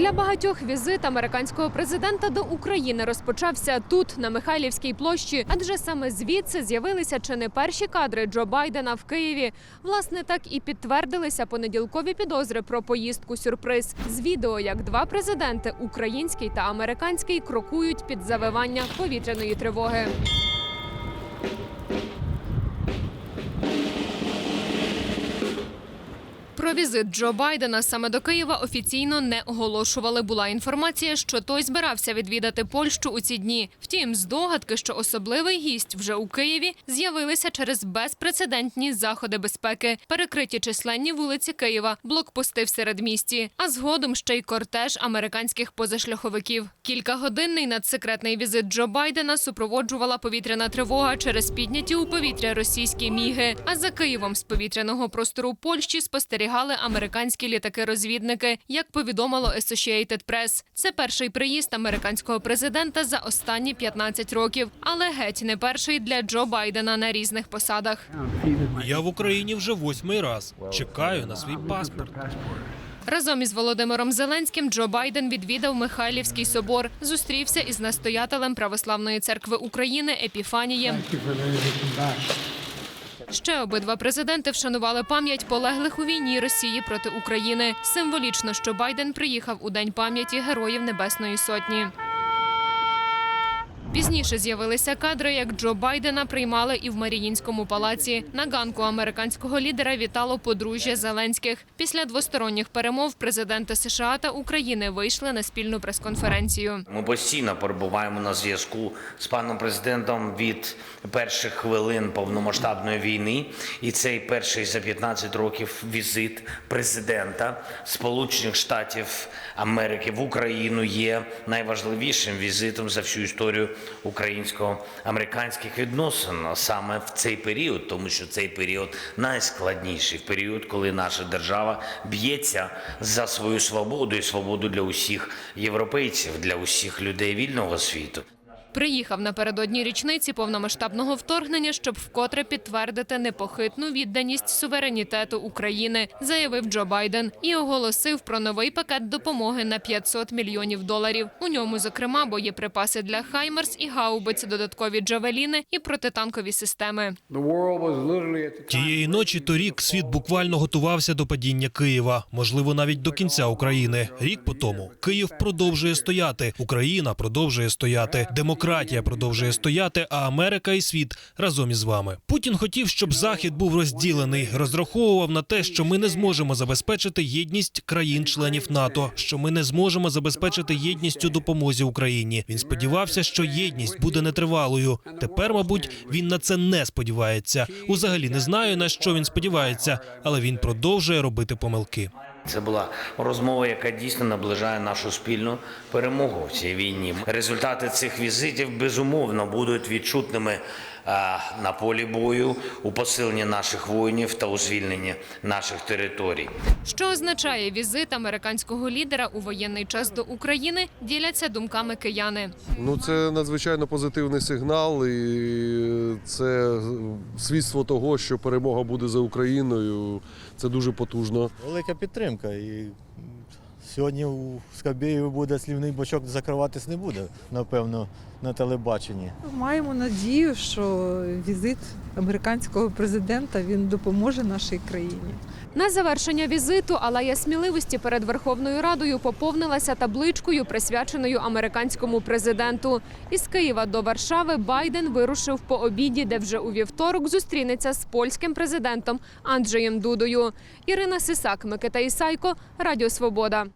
Для багатьох візит американського президента до України розпочався тут, на Михайлівській площі, адже саме звідси з'явилися чи не перші кадри Джо Байдена в Києві. Власне, так і підтвердилися понеділкові підозри про поїздку сюрприз з відео, як два президенти український та американський крокують під завивання повітряної тривоги. Про візит Джо Байдена саме до Києва офіційно не оголошували. Була інформація, що той збирався відвідати Польщу у ці дні. Втім, здогадки, що особливий гість вже у Києві, з'явилися через безпрецедентні заходи безпеки, перекриті численні вулиці Києва, блокпости в середмісті, а згодом ще й кортеж американських позашляховиків. Кількагодинний надсекретний візит Джо Байдена супроводжувала повітряна тривога через підняті у повітря російські міги. А за Києвом з повітряного простору Польщі спостерігали американські літаки-розвідники. Як повідомило Associated Press. це перший приїзд американського президента за останні 15 років, але геть не перший для Джо Байдена на різних посадах. Я в Україні вже восьмий раз. Чекаю на свій паспорт. Разом із Володимиром Зеленським Джо Байден відвідав Михайлівський собор, зустрівся із настоятелем Православної церкви України Епіфанієм. Ще обидва президенти вшанували пам'ять полеглих у війні Росії проти України. Символічно, що Байден приїхав у день пам'яті героїв Небесної Сотні. Пізніше з'явилися кадри, як Джо Байдена приймали і в Маріїнському палаці. На ганку американського лідера вітало подружжя Зеленських. Після двосторонніх перемов президенти США та України вийшли на спільну прес-конференцію. Ми постійно перебуваємо на зв'язку з паном президентом від перших хвилин повномасштабної війни. І цей перший за 15 років візит президента Сполучених Штатів Америки в Україну є найважливішим візитом за всю історію українсько-американських відносин саме в цей період, тому що цей період найскладніший період, коли наша держава б'ється за свою свободу і свободу для усіх європейців, для усіх людей вільного світу. Приїхав напередодні річниці повномасштабного вторгнення, щоб вкотре підтвердити непохитну відданість суверенітету України, заявив Джо Байден і оголосив про новий пакет допомоги на 500 мільйонів доларів. У ньому, зокрема, боєприпаси для Хаймерс і гаубиць, додаткові джавеліни і протитанкові системи. Тієї ночі торік світ буквально готувався до падіння Києва, можливо, навіть до кінця України. Рік по тому Київ продовжує стояти, Україна продовжує стояти, демократія продовжує стояти, а Америка і світ разом із вами. Путін хотів, щоб захід був розділений, розраховував на те, що ми не зможемо забезпечити єдність країн-членів НАТО, що ми не зможемо забезпечити єдність у допомозі Україні. Він сподівався, що єдність буде нетривалою. Тепер, мабуть, він на це не сподівається. Узагалі не знаю на що він сподівається, але він продовжує робити помилки. Це була розмова, яка дійсно наближає нашу спільну перемогу в цій війні. Результати цих візитів безумовно будуть відчутними на полі бою у посиленні наших воїнів та у звільненні наших територій. Що означає візит американського лідера у воєнний час до України? Діляться думками кияни. Ну, це надзвичайно позитивний сигнал, і це свідство того, що перемога буде за Україною. Це дуже потужно. Велика підтримка. І сьогодні у Скабєєві буде слівний бочок закриватись не буде, напевно, на телебаченні. Маємо надію, що візит американського президента він допоможе нашій країні. На завершення візиту алея сміливості перед Верховною Радою поповнилася табличкою, присвяченою американському президенту. Із Києва до Варшави Байден вирушив по обіді, де вже у вівторок зустрінеться з польським президентом Анджеєм Дудою. Ірина Сисак, Микита Ісайко, Радіо Свобода.